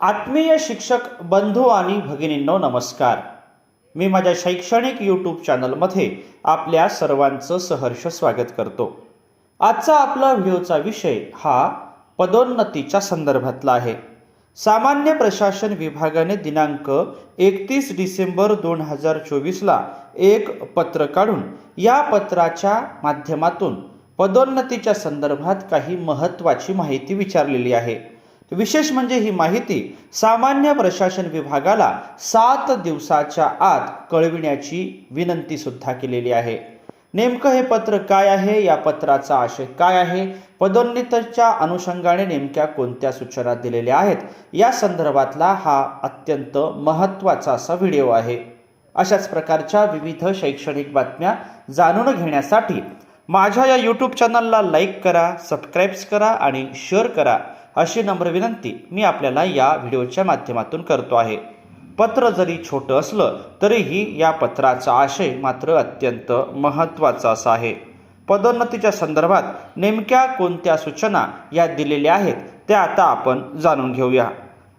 आत्मीय शिक्षक बंधू आणि भगिनींनो नमस्कार. मी माझ्या शैक्षणिक यूट्यूब चॅनलमध्ये आपल्या सर्वांचं सहर्ष स्वागत करतो. आजचा आपला व्हिडिओचा विषय हा पदोन्नतीच्या संदर्भातला आहे. सामान्य प्रशासन विभागाने दिनांक एकतीस डिसेंबर दोन हजार चोवीसला एक पत्र काढून या पत्राच्या माध्यमातून पदोन्नतीच्या संदर्भात काही महत्त्वाची माहिती विचारलेली आहे. विशेष म्हणजे ही माहिती सामान्य प्रशासन विभागाला सात दिवसाच्या आत कळविण्याची विनंती सुद्धा केलेली आहे. नेमकं हे पत्र काय आहे? या पत्राचा आशय काय आहे? पदोन्नतीच्या अनुषंगाने नेमक्या कोणत्या सूचना दिलेल्या आहेत? या संदर्भातला हा अत्यंत महत्त्वाचा असा व्हिडिओ आहे. अशाच प्रकारच्या विविध शैक्षणिक बातम्या जाणून घेण्यासाठी माझ्या या यूट्यूब चॅनलला लाईक करा सबस्क्राईब्स करा आणि शेअर करा. अशी नम्र विनंती मी आपल्याला या व्हिडिओच्या माध्यमातून करतो आहे. पत्र जरी छोटं असलं तरीही या पत्राचा आशय मात्र अत्यंत महत्त्वाचा असा आहे. पदोन्नतीच्या संदर्भात नेमक्या कोणत्या सूचना या दिलेल्या आहेत त्या आता आपण जाणून घेऊया.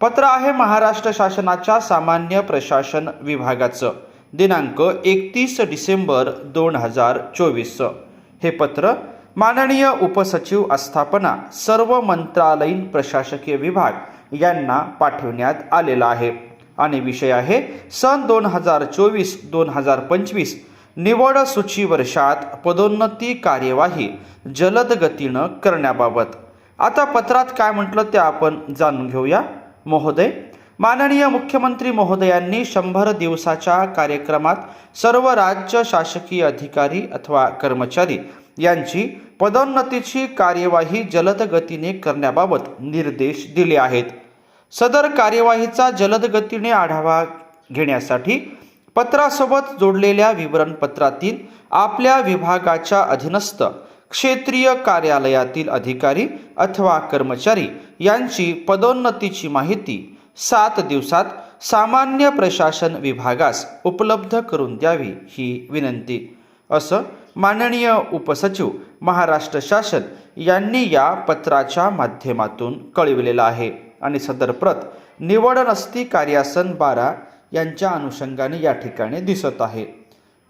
पत्र आहे महाराष्ट्र शासनाच्या सामान्य प्रशासन विभागाचं. दिनांक एकतीस डिसेंबर दोन हजार चोवीसचं. हे पत्र माननीय उपसचिव आस्थापना सर्व मंत्रालयीन प्रशासकीय विभाग यांना पाठवण्यात आलेला आहे. आणि विषय आहे सन दोन हजार चोवीस दोन हजार पंचवीस निवड सूची वर्षात पदोन्नती कार्यवाही जलद गतीनं करण्याबाबत. आता पत्रात काय म्हटलं ते आपण जाणून घेऊया. महोदय? माननीय मुख्यमंत्री महोदयांनी शंभर दिवसाच्या कार्यक्रमात सर्व राज्य शासकीय अधिकारी अथवा कर्मचारी यांची पदोन्नतीची कार्यवाही जलद गतीने करण्याबाबत निर्देश दिले आहेत. सदर कार्यवाहीचा जलद गतीने आढावा घेण्यासाठी पत्रासोबत जोडलेल्या विवरणपत्रातील आपल्या विभागाच्या अधीनस्थ क्षेत्रीय कार्यालयातील अधिकारी अथवा कर्मचारी यांची पदोन्नतीची माहिती सात दिवसात सामान्य प्रशासन विभागास उपलब्ध करून द्यावी ही विनंती. असं माननीय उपसचिव महाराष्ट्र शासन यांनी या पत्राच्या माध्यमातून कळविलेलं आहे. आणि सदर प्रत निवड नसती कार्यासन बारा यांच्या अनुषंगाने या ठिकाणी दिसत आहे.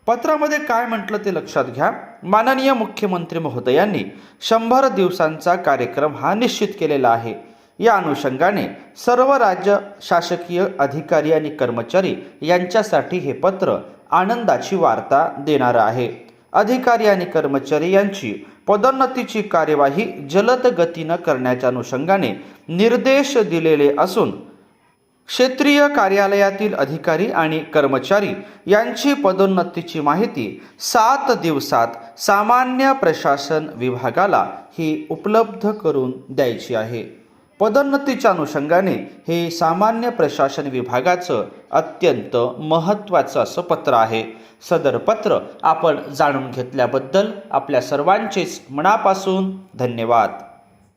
पत्रामध्ये काय म्हटलं ते लक्षात घ्या. माननीय मुख्यमंत्री महोदयांनी शंभर दिवसांचा कार्यक्रम हा निश्चित केलेला आहे. या अनुषंगाने सर्व राज्य शासकीय अधिकारी आणि कर्मचारी यांच्यासाठी हे पत्र आनंदाची वार्ता देणारं आहे. अधिकारी आणि कर्मचारी यांची पदोन्नतीची कार्यवाही जलद गतीनं करण्याच्या अनुषंगाने निर्देश दिलेले असून क्षेत्रीय कार्यालयातील अधिकारी आणि कर्मचारी यांची पदोन्नतीची माहिती सात दिवसात सामान्य प्रशासन विभागाला ही उपलब्ध करून द्यायची आहे. पदोन्नतीच्या अनुषंगाने हे सामान्य प्रशासन विभागाचं अत्यंत महत्त्वाचं असं पत्र आहे. सदर पत्र आपण जाणून घेतल्याबद्दल आपल्या सर्वांचेच मनापासून धन्यवाद.